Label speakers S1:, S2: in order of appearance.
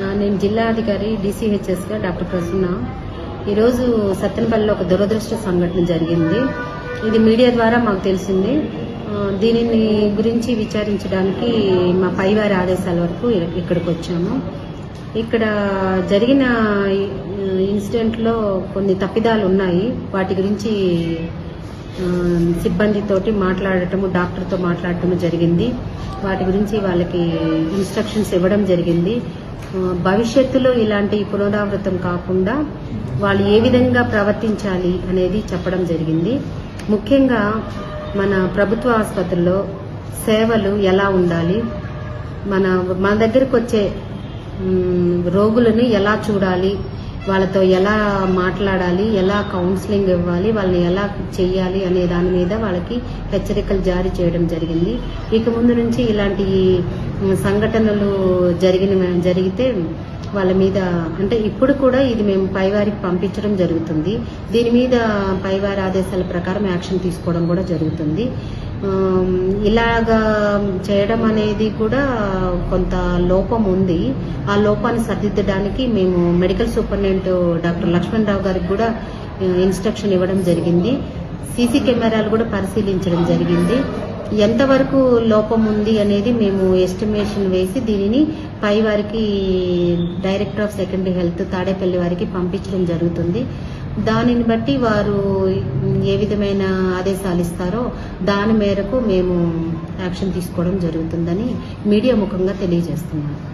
S1: నేను జిల్లా అధికారి డిసిహెచ్ఎస్గా డాక్టర్ ప్రసన్న. ఈరోజు సత్తెనపల్లిలో ఒక దురదృష్ట సంఘటన జరిగింది. ఇది మీడియా ద్వారా మాకు తెలిసింది. దీనిని గురించి విచారించడానికి మా పైవారి ఆదేశాల వరకు ఇక్కడికి వచ్చాము. ఇక్కడ జరిగిన ఇన్సిడెంట్లో కొన్ని తప్పిదాలు ఉన్నాయి. వాటి గురించి సిబ్బందితోటి మాట్లాడటము డాక్టర్తో మాట్లాడటము జరిగింది. వాటి గురించి వాళ్ళకి ఇన్స్ట్రక్షన్స్ ఇవ్వడం జరిగింది. భవిష్యత్తులో ఇలాంటి పునరావృతం కాకుండా వాళ్ళు ఏ విధంగా ప్రవర్తించాలి అనేది చెప్పడం జరిగింది. ముఖ్యంగా మన ప్రభుత్వ ఆసుపత్రిలో సేవలు ఎలా ఉండాలి మన మన దగ్గరకు వచ్చే రోగులను రోగులని ఎలా చూడాలి వాళ్ళతో ఎలా మాట్లాడాలి ఎలా కౌన్సిలింగ్ ఇవ్వాలి వాళ్ళని ఎలా చేయాలి అనే దాని మీద వాళ్ళకి హెచ్చరికలు జారీ చేయడం జరిగింది. ఇక ముందు నుంచి ఇలాంటి సంఘటనలు జరిగిన జరిగితే వాళ్ళ మీద అంటే ఇప్పుడు కూడా ఇది మేము పైవారికి పంపించడం జరుగుతుంది. దీని మీద పైవారి ఆదేశాల ప్రకారం యాక్షన్ తీసుకోవడం కూడా జరుగుతుంది. ఇలాగా చేయడం అనేది కూడా కొంత లోపం ఉంది. ఆ లోపాన్ని సరిదిద్దడానికి మేము మెడికల్ సూపరింటెండెంట్ డాక్టర్ లక్ష్మణరావు గారికి కూడా ఇన్స్ట్రక్షన్ ఇవ్వడం జరిగింది. సీసీ కెమెరాలు కూడా పరిశీలించడం జరిగింది. ఎంతవరకు లోపం ఉంది అనేది మేము ఎస్టిమేషన్ వేసి దీనిని పై వారికి director of secondary health Tadepalli వారికి పంపించడం జరుగుతుంది. దానిని బట్టి వారు ఏ విధమైన ఆదేశాలు ఇస్తారో దాని మేరకు మేము యాక్షన్ తీసుకోవడం జరుగుతుందని మీడియా ముఖంగా తెలియజేస్తున్నాము